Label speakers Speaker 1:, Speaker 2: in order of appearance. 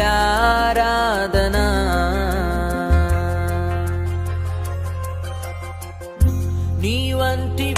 Speaker 1: ఆరాధనా. నీ వంటి